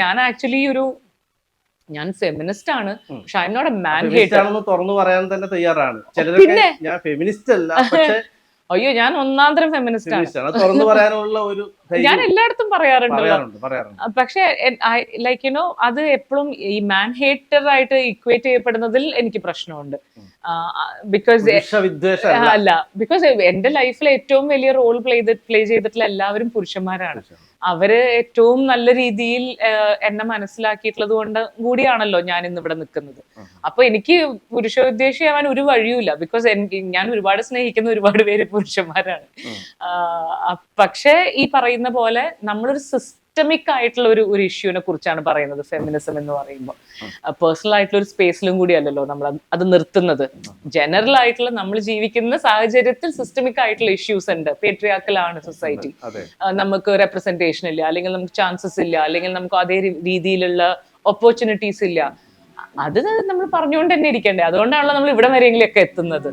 ഞാൻ ആക്ച്വലി ഒരു ഞാൻ ഫെമിനിസ്റ്റ് ആണ്. പക്ഷെ I not a man hater ആണെന്ന് തുറന്നു പറയാൻ തന്നെ തയ്യാറാണ്. ചിലരൊക്കെ? ഞാൻ ഫെമിനിസ്റ്റ് അല്ല പക്ഷേ അയ്യോ ഞാൻ ഒന്നാം തരം ഫെമിനിസ്റ്റ് ആണ്. തുറന്നു പറയാനുള്ള ഒരു ഞാൻ എല്ലായിടത്തും പറയാറുണ്ട് പക്ഷെ ലൈക്ക് യുനോ അത് എപ്പോഴും ഈ മാൻ ഹേറ്റർ ആയിട്ട് ഇക്വേറ്റ് ചെയ്യപ്പെടുന്നതിൽ എനിക്ക് പ്രശ്നമുണ്ട്. ബിക്കോസ് പുരുഷ അല്ല. ബിക്കോസ് എന്റെ ലൈഫിൽ ഏറ്റവും വലിയ റോൾ പ്ലേ പ്ലേ ചെയ്തിട്ടുള്ള എല്ലാവരും പുരുഷന്മാരാണ്. അവർ ഏറ്റവും നല്ല രീതിയിൽ എന്നെ മനസ്സിലാക്കിയിട്ടുള്ളത് കൊണ്ട് കൂടിയാണല്ലോ ഞാൻ ഇന്ന് ഇവിടെ നിൽക്കുന്നത്. അപ്പൊ എനിക്ക് പുരുഷോദ്ദേശിയാവാൻ ഒരു വഴിയുമില്ല. ബിക്കോസ് എനിക്ക് ഞാൻ ഒരുപാട് സ്നേഹിക്കുന്ന ഒരുപാട് പേര് പുരുഷന്മാരാണ്. പക്ഷേ ഈ പറയുന്ന പോലെ നമ്മളൊരു സിസ്റ്റമിക് ആയിട്ടുള്ള ഒരു ഒരു ഇഷ്യൂവിനെ കുറിച്ചാണ് പറയുന്നത് ഫെമിനിസം എന്ന് പറയുമ്പോൾ പേഴ്സണൽ ആയിട്ടുള്ള ഒരു സ്പേസിലും കൂടിയല്ലല്ലോ നമ്മൾ അത് അത് നിർത്തുന്നത്. ജനറൽ ആയിട്ടുള്ള നമ്മൾ ജീവിക്കുന്ന സാഹചര്യത്തിൽ സിസ്റ്റമിക് ആയിട്ടുള്ള ഇഷ്യൂസ് ഉണ്ട്. പേട്രിയാക്കലാണ് സൊസൈറ്റി നമുക്ക് റെപ്രസെന്റേഷൻ ഇല്ല അല്ലെങ്കിൽ നമുക്ക് ചാൻസസ് ഇല്ല അല്ലെങ്കിൽ നമുക്ക് അതേ രീതിയിലുള്ള ഓപ്പർച്യൂണിറ്റീസ് ഇല്ല. അത് നമ്മൾ പറഞ്ഞുകൊണ്ട് തന്നെ ഇരിക്കണ്ടേ. അതുകൊണ്ടാണല്ലോ നമ്മൾ ഇവിടെ വരെയെങ്കിലും ഒക്കെ എത്തുന്നത്.